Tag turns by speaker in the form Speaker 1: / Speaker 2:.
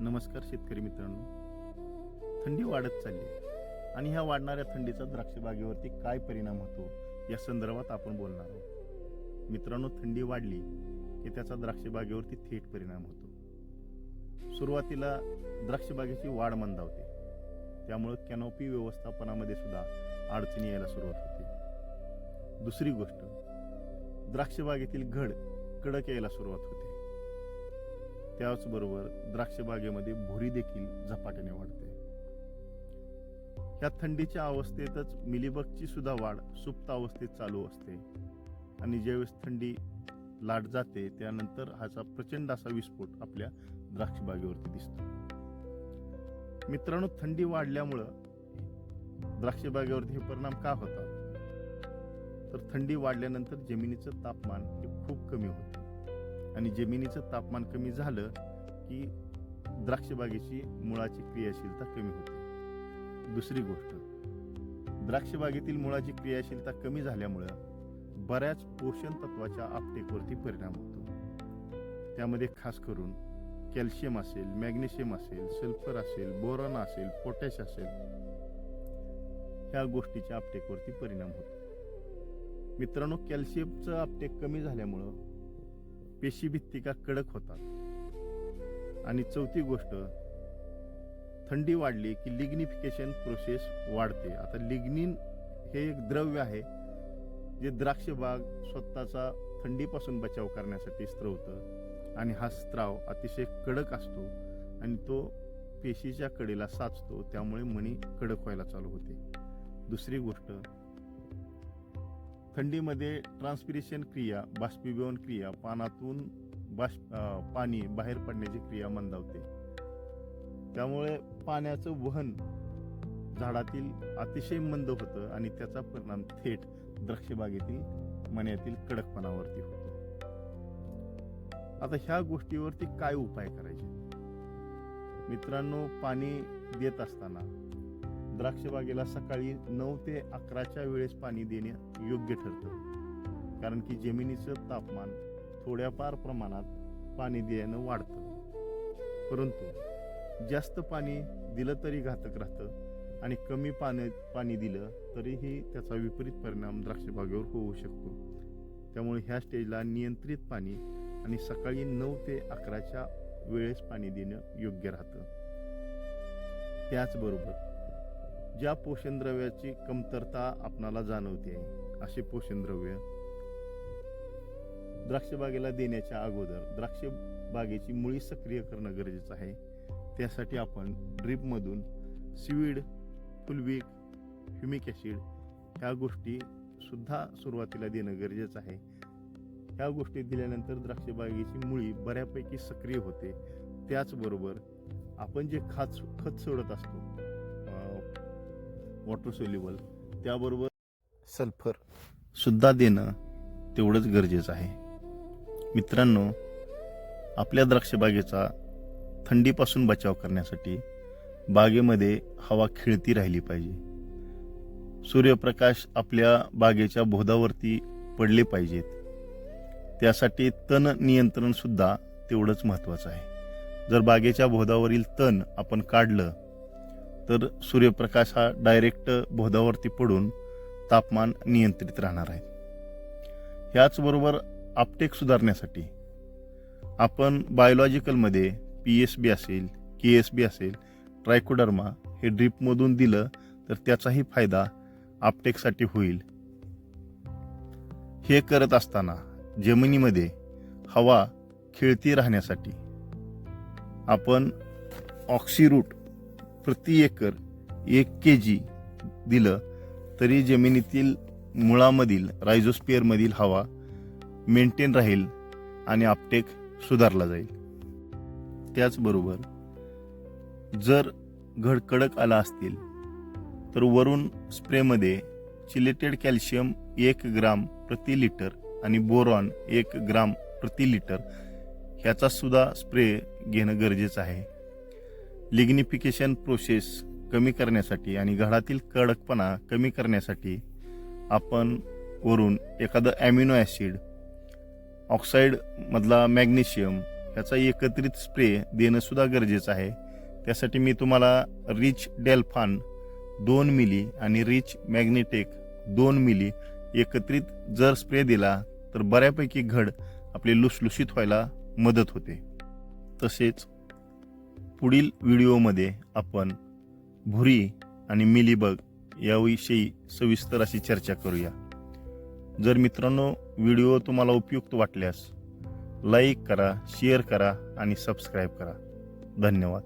Speaker 1: नमस्कार शेतकरी मित्रांनो. थंडी वाढत चालली आहे. आणि ह्या वाढणाऱ्या थंडीचा द्राक्षबागेवरती काय परिणाम होतो या संदर्भात आपण बोलणार आहोत. मित्रांनो थंडी वाढली की त्याचा द्राक्षबागेवरती थेट परिणाम होतो. सुरुवातीला द्राक्षबागेची वाढ मंदावते. त्यामुळं कॅनोपी व्यवस्थापनामध्ये सुद्धा अडचणी यायला सुरुवात होते. दुसरी गोष्ट द्राक्षबागेतील घड कडक यायला सुरुवात होते. त्याचबरोबर द्राक्षबागेमध्ये भुरी देखील झपाट्याने वाढते. ह्या थंडीच्या अवस्थेतच मिलीबगची सुद्धा वाढ सुप्त अवस्थेत चालू असते. आणि ज्यावेळेस थंडी लाट जाते त्यानंतर ह्याचा प्रचंड असा विस्फोट आपल्या द्राक्षबागेवरती दिसतो. मित्रांनो थंडी वाढल्यामुळं द्राक्षबागेवरती हे परिणाम का होतात? तर थंडी वाढल्यानंतर जमिनीचं तापमान हे खूप कमी होतं. आणि जमिनीचं तापमान कमी झालं की द्राक्षबागेची मुळाची क्रियाशीलता कमी होते. दुसरी गोष्ट द्राक्षबागेतील मुळाची क्रियाशीलता कमी झाल्यामुळं बऱ्याच पोषण तत्वाच्या आपटेकवरती परिणाम होतो. त्यामध्ये खास करून कॅल्शियम असेल मॅग्नेशियम असेल सल्फर असेल बोरॉन असेल पोटॅश असेल ह्या गोष्टीच्या आपटेकवरती परिणाम होतो. मित्रांनो कॅल्शियमचं आपटेक कमी झाल्यामुळं पेशी भित्तिका कडक होतात. आणि चौथी गोष्ट थंडी वाढली की लिग्निफिकेशन प्रोसेस वाढते. आता लिग्निन हे एक द्रव्य आहे जे द्राक्ष बाग स्वतःचा थंडीपासून बचाव करण्यासाठी स्त्रवतं आणि हा स्त्राव अतिशय कडक असतो आणि तो पेशीच्या कडेला साचतो. त्यामुळे मणी कडक व्हायला चालू होते. दुसरी गोष्ट थंडीमध्ये ट्रान्सपिरेशन क्रिया बाष्पीभवन क्रिया पानातून बाष्प पाणी बाहेर पडण्याची क्रिया मंदावते. त्यामुळे पाण्याचं वहन झाडातील अतिशय मंद होतं आणि त्याचा परिणाम थेट द्राक्षबागेतील मण्यातील कडकपणावरती होतो. आता ह्या गोष्टीवरती काय उपाय करायचे? मित्रांनो पाणी देत असताना द्राक्षबागेला सकाळी नऊ ते अकराच्या वेळेस पाणी देणे योग्य ठरतं. कारण की जमिनीचं तापमान थोड्याफार प्रमाणात पाणी देणं वाढतं. परंतु जास्त पाणी दिलं तरी घातक राहतं आणि कमी पाणी पाणी दिलं तरीही त्याचा विपरीत परिणाम द्राक्षबागेवर होऊ शकतो. त्यामुळे ह्या स्टेजला नियंत्रित पाणी आणि सकाळी नऊ ते अकराच्या वेळेस पाणी देणं योग्य राहतं. त्याचबरोबर ज्या पोषणद्रव्याची कमतरता आपणाला जाणवते असे पोषणद्रव्य द्राक्षबागेला देण्याच्या अगोदर द्राक्ष बागेची मुळी सक्रिय करणं गरजेचं आहे. त्यासाठी आपण ड्रीपमधून सिवीड फुलवीक ह्युमिक ॲसिड ह्या गोष्टी सुद्धा सुरुवातीला देणं गरजेचं आहे. ह्या गोष्टी दिल्यानंतर द्राक्षबागेची मुळी बऱ्यापैकी सक्रिय होते. त्याचबरोबर आपण जे खात खत सोडत असतो वॉटर सोल्युबल त्याबरोबर सल्फर सुद्धा देणं तेवढंच गरजेचं आहे. मित्रांनो आपल्या द्राक्षबागेचा थंडीपासून बचाव करण्यासाठी बागेमध्ये हवा खेळती राहिली पाहिजे. सूर्यप्रकाश आपल्या बागेच्या बोधावरती पडले पाहिजेत. त्यासाठी तण नियंत्रण सुद्धा तेवढंच महत्त्वाचं आहे. जर बागेच्या बोधावरील तण आपण काढलं तर सूर्यप्रकाश हा डायरेक्ट बोधावरती पडून तापमान नियंत्रित राहणार आहे. ह्याचबरोबर आपटेक सुधारण्यासाठी आपण बायोलॉजिकलमध्ये पी एस बी असेल के एस बी असेल ट्रायकोडर्मा हे ड्रीपमधून दिलं तर त्याचाही फायदा आपटेकसाठी होईल. हे करत असताना जमिनीमध्ये हवा खेळती राहण्यासाठी आपण ऑक्सिरूट प्रति एकर एक के जी दिलं तरी जमिनीतील मुळामधील रायझोस्पियरमधील हवा मेंटेन राहील आणि आपटेक सुधारला जाईल. त्याचबरोबर जर घड कडक आला असतील तर वरून स्प्रेमध्ये चिलेटेड कॅल्शियम एक ग्राम प्रति लिटर आणि बोरॉन एक ग्राम प्रति लिटर ह्याचासुद्धा स्प्रे घेणं गरजेचं आहे. लिग्निफिकेशन प्रोसेस कमी करण्यासाठी आणि घडातील कडकपणा कमी करण्यासाठी आपण वरून एखादं ॲमिनो ॲसिड ऑक्साईडमधला मॅग्नेशियम याचा एकत्रित स्प्रे देणंसुद्धा गरजेचं आहे. त्यासाठी मी तुम्हाला रिच डेल्फान दोन मिली आणि रिच मॅग्नेटेक दोन मिली एकत्रित जर स्प्रे दिला तर बऱ्यापैकी घड आपले लुसलुशीत व्हायला मदत होते. तसेच पुढील व्हिडिओमध्ये आपण भुरी आणि मिलीबग याविषयी सविस्तर अशी चर्चा करूया. जर मित्रांनो व्हिडिओ तुम्हाला उपयुक्त वाटल्यास लाईक करा शेअर करा आणि सबस्क्राईब करा. धन्यवाद.